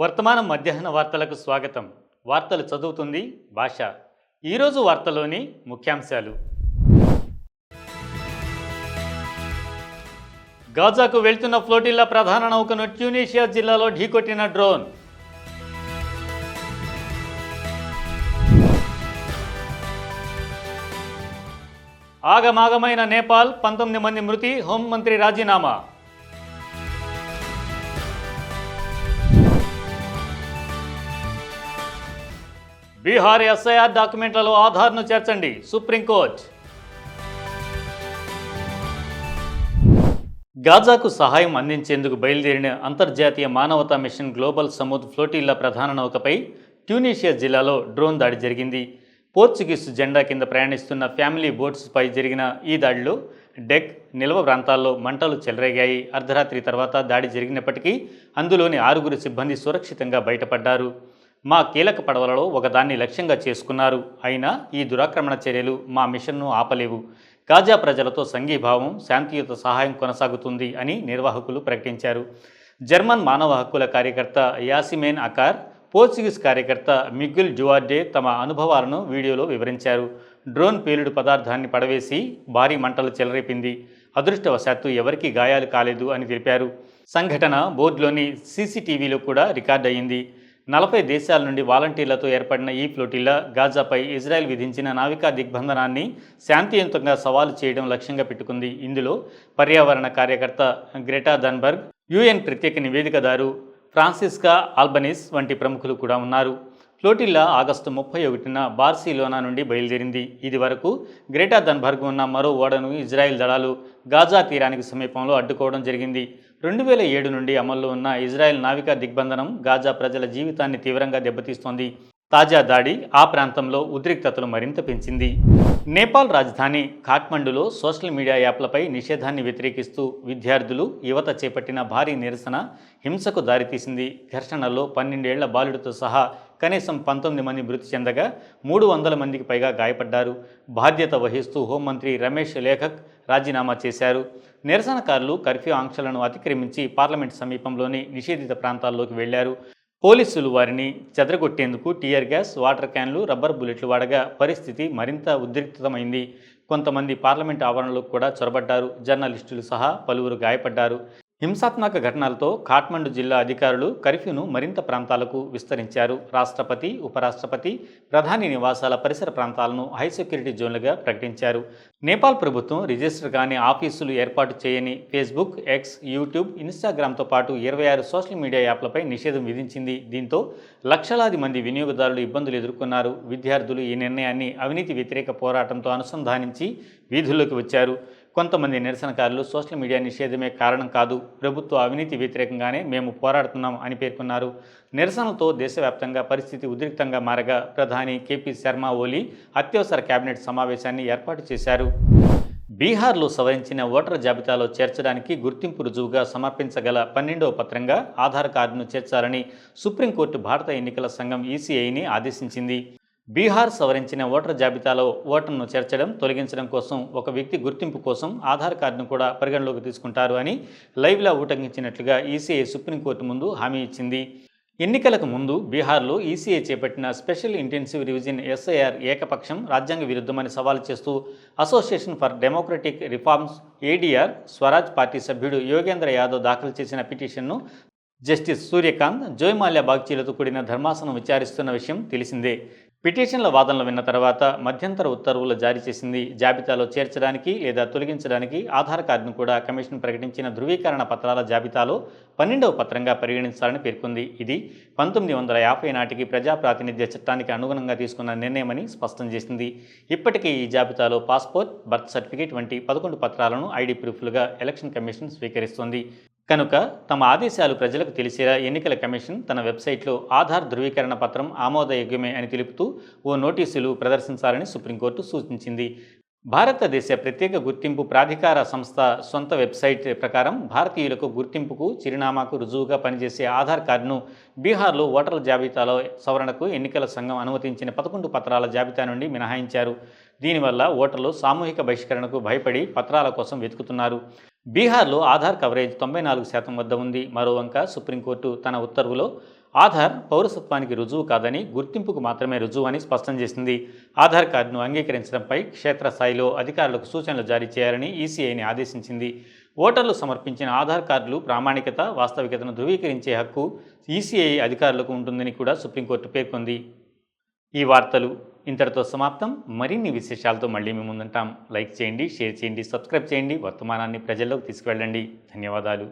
వర్తమానం మధ్యాహ్న వార్తలకు స్వాగతం. వార్తలు చదువుతుంది భాష. ఈరోజు వార్తలోని ముఖ్యాంశాలు. గాజాకు వెళ్తున్న ఫ్లోటిల్లా ప్రధాన నౌకను ట్యూనీషియా జిల్లాలో ఢీకొట్టిన డ్రోన్. ఆగమాగమైన నేపాల్ పంతొమ్మిది మంది మృతి హోంమంత్రి రాజీనామా. బీహార్ ఎస్ఐఆర్ డాక్యుమెంట్లలో ఆధార్ను చేర్చండి. సుప్రీంకోర్టు. గాజాకు సహాయం అందించేందుకు బయలుదేరిన అంతర్జాతీయ మానవతా మిషన్ గ్లోబల్ సముద్ ఫ్లోటిల్లా ప్రధాన నౌకపై ట్యూనీషియా జిల్లాలో డ్రోన్ దాడి జరిగింది. పోర్చుగీస్ జెండా కింద ప్రయాణిస్తున్న ఫ్యామిలీ బోట్స్పై జరిగిన ఈ దాడిలో డెక్ నిల్వ ప్రాంతాల్లో మంటలు చెలరేగాయి. అర్ధరాత్రి తర్వాత దాడి జరిగినప్పటికీ అందులోని ఆరుగురు సిబ్బంది సురక్షితంగా బయటపడ్డారు. మా కీలక పడవలలో ఒకదాన్ని లక్ష్యంగా చేసుకున్నారు. అయినా ఈ దురాక్రమణ చర్యలు మా మిషన్ను ఆపలేవు. గాజా ప్రజలతో సంఘీభావం శాంతియుత సహాయం కొనసాగుతుంది అని నిర్వాహకులు ప్రకటించారు. జర్మన్ మానవ హక్కుల కార్యకర్త యాసిమేన్ అకార్ పోర్చుగీస్ కార్యకర్త మిగ్గుల్ జువార్డే తమ అనుభవాలను వీడియోలో వివరించారు. డ్రోన్ పేలుడు పదార్థాన్ని పడవేసి భారీ మంటలు చెలరేపింది. అదృష్టవశాత్తు ఎవరికీ గాయాలు కాలేదు అని తెలిపారు. సంఘటన బోర్డులోని సీసీటీవీలో కూడా రికార్డ్ అయింది నలభై దేశాల నుండి వాలంటీర్లతో ఏర్పడిన ఈ ఫ్లోటిల్లా గాజాపై ఇజ్రాయెల్ విధించిన నావికా దిగ్బంధనాన్ని శాంతియుతంగా సవాలు చేయడం లక్ష్యంగా పెట్టుకుంది. ఇందులో పర్యావరణ కార్యకర్త గ్రెటా దన్బర్గ్ యుఎన్ ప్రత్యేక నివేదికదారు ఫ్రాన్సిస్కా ఆల్బనీస్ వంటి ప్రముఖులు కూడా ఉన్నారు. ఫ్లోటిల్లా ఆగస్టు ముప్పై ఒకటిన బార్సిలోనా నుండి బయలుదేరింది. ఇది వరకు గ్రేటా దన్బర్గ్ ఉన్న మరో ఓడను ఇజ్రాయెల్ దళాలు గాజా తీరానికి సమీపంలో అడ్డుకోవడం జరిగింది. రెండు వేల ఏడు నుండి అమల్లో ఉన్న ఇజ్రాయెల్ నావికా దిగ్బంధనం గాజా ప్రజల జీవితాన్ని తీవ్రంగా దెబ్బతీస్తోంది. తాజా దాడి ఆ ప్రాంతంలో ఉద్రిక్తతలు మరింత పెంచింది. నేపాల్ రాజధాని ఖాట్మండులో సోషల్ మీడియా యాప్లపై నిషేధాన్ని వ్యతిరేకిస్తూ విద్యార్థులు యువత చేపట్టిన భారీ నిరసన హింసకు దారితీసింది. ఘర్షణలో పన్నెండేళ్ళ బాలుడితో సహా కనీసం పంతొమ్మిది మంది మృతి చెందగా మూడు వందల మందికి పైగా గాయపడ్డారు. బాధ్యత వహిస్తూ హోంమంత్రి రమేష్ లేఖక్ రాజీనామా చేశారు. నిరసనకారులు కర్ఫ్యూ ఆంక్షలను అతిక్రమించి పార్లమెంట్ సమీపంలోని నిషేధిత ప్రాంతాల్లోకి వెళ్ళారు. పోలీసులు వారిని చెదరగొట్టేందుకు టీయర్ గ్యాస్ వాటర్ క్యాన్లు రబ్బర్ బుల్లెట్లు వాడగా పరిస్థితి మరింత ఉద్రిక్తమైంది. కొంతమంది పార్లమెంట్ ఆవరణలోకి కూడా చొరబడ్డారు. జర్నలిస్టులు సహా పలువురు గాయపడ్డారు. హింసాత్మక ఘటనలతో కాఠ్మండు జిల్లా అధికారులు కర్ఫ్యూను మరింత ప్రాంతాలకు విస్తరించారు. రాష్ట్రపతి ఉపరాష్ట్రపతి ప్రధాని నివాసాల పరిసర ప్రాంతాలను హై సెక్యూరిటీ జోన్లుగా ప్రకటించారు. నేపాల్ ప్రభుత్వం రిజిస్టర్ కాని ఆఫీసులు ఏర్పాటు చేయని ఫేస్బుక్ ఎక్స్ యూట్యూబ్ ఇన్స్టాగ్రామ్తో పాటు ఇరవై ఆరు సోషల్ మీడియా యాప్లపై నిషేధం విధించింది. దీంతో లక్షలాది మంది వినియోగదారులు ఇబ్బందులు ఎదుర్కొన్నారు. విద్యార్థులు ఈ నిర్ణయాన్ని అవినీతి వ్యతిరేక పోరాటంతో అనుసంధానించి వీధుల్లోకి వచ్చారు. కొంతమంది నిరసనకారులు సోషల్ మీడియా నిషేధమే కారణం కాదు ప్రభుత్వ అవినీతి వ్యతిరేకంగానే మేము పోరాడుతున్నాం అని పేర్కొన్నారు. నిరసనలతో దేశవ్యాప్తంగా పరిస్థితి ఉద్రిక్తంగా మారగా ప్రధాని కేపీ శర్మ ఓలీ అత్యవసర కేబినెట్ సమావేశాన్ని ఏర్పాటు చేశారు. బీహార్లో సవరించిన ఓటర్ జాబితాలో చేర్చడానికి గుర్తింపు రుజువుగా సమర్పించగల పన్నెండవ పత్రంగా ఆధార్ కార్డును చేర్చాలని సుప్రీంకోర్టు భారత ఎన్నికల సంఘం ఈసీఐని ఆదేశించింది. బీహార్ సవరించిన ఓటర్ జాబితాలో ఓటర్ను చేర్చడం తొలగించడం కోసం ఒక వ్యక్తి గుర్తింపు కోసం ఆధార్ కార్డును కూడా పరిగణలోకి తీసుకుంటారు అని లైవ్లా ఉటంకించినట్లుగా ఈసీఐ సుప్రీంకోర్టు ముందు హామీ ఇచ్చింది. ఎన్నికలకు ముందు బీహార్లో ఈసీఐ చేపట్టిన స్పెషల్ ఇంటెన్సివ్ రివిజన్ ఎస్ఐఆర్ ఏకపక్షం రాజ్యాంగ విరుద్ధమని సవాల్ చేస్తూ Association for Democratic Reforms ADR Swaraj party సభ్యుడు యోగేంద్ర యాదవ్ దాఖలు చేసిన పిటిషన్ను జస్టిస్ సూర్యకాంత్ జోయ్మాల్యా బాగ్చీలతో కూడిన ధర్మాసనం విచారిస్తున్న విషయం తెలిసిందే. పిటిషన్ల వాదనలు విన్న తర్వాత మధ్యంతర ఉత్తర్వులు జారీ చేసింది. జాబితాలో చేర్చడానికి లేదా తొలగించడానికి ఆధార్ కార్డును కూడా కమిషన్ ప్రకటించిన ధృవీకరణ పత్రాల జాబితాలో పన్నెండవ పత్రంగా పరిగణించాలని పేర్కొంది. ఇది పంతొమ్మిది వందల యాభై నాటికి ప్రజాప్రాతినిధ్య చట్టానికి అనుగుణంగా తీసుకున్న నిర్ణయమని స్పష్టం చేసింది. ఇప్పటికీ ఈ జాబితాలో పాస్పోర్ట్ బర్త్ సర్టిఫికేట్ వంటి పదకొండు పత్రాలను ఐడి ప్రూఫ్లుగా ఎలక్షన్ కమిషన్ స్వీకరిస్తోంది. కనుక తమ ఆదేశాలు ప్రజలకు తెలిసేలా ఎన్నికల కమిషన్ తన వెబ్సైట్లో ఆధార్ ధృవీకరణ పత్రం ఆమోదయోగ్యమే అని తెలుపుతూ ఓ నోటీసులు ప్రదర్శించాలని సుప్రీంకోర్టు సూచించింది. భారతదేశ ప్రత్యేక గుర్తింపు ప్రాధికార సంస్థ సొంత వెబ్సైట్ ప్రకారం భారతీయులకు గుర్తింపుకు చిరునామాకు రుజువుగా పనిచేసే ఆధార్ కార్డును బీహార్లో ఓటర్ల జాబితాలో సవరణకు ఎన్నికల సంఘం అనుమతించిన పదకొండు పత్రాల జాబితా నుండి మినహాయించారు. దీనివల్ల ఓటర్లు సామూహిక బహిష్కరణకు భయపడి పత్రాల కోసం వెతుకుతున్నారు. బీహార్లో ఆధార్ కవరేజ్ తొంభై నాలుగు శాతం వద్ద ఉంది. మరోవంక సుప్రీంకోర్టు తన ఉత్తర్వులో ఆధార్ పౌరసత్వానికి రుజువు కాదని గుర్తింపుకు మాత్రమే రుజువు అని స్పష్టం చేసింది. ఆధార్ కార్డును అంగీకరించడంపై క్షేత్రస్థాయిలో అధికారులకు సూచనలు జారీ చేయాలని ఈసీఐని ఆదేశించింది. ఓటర్లు సమర్పించిన ఆధార్ కార్డులు ప్రామాణికత వాస్తవికతను ధృవీకరించే హక్కు ఈసీఐ అధికారులకు ఉంటుందని కూడా సుప్రీంకోర్టు పేర్కొంది. ఈ వార్తలు ఇంతటితో సమాప్తం. మరిన్ని విశేషాలతో మళ్ళీ మేము ముందుంటాం. లైక్ చేయండి షేర్ చేయండి సబ్స్క్రైబ్ చేయండి. వర్తమానాన్ని ప్రజల్లోకి తీసుకువెళ్ళండి. ధన్యవాదాలు.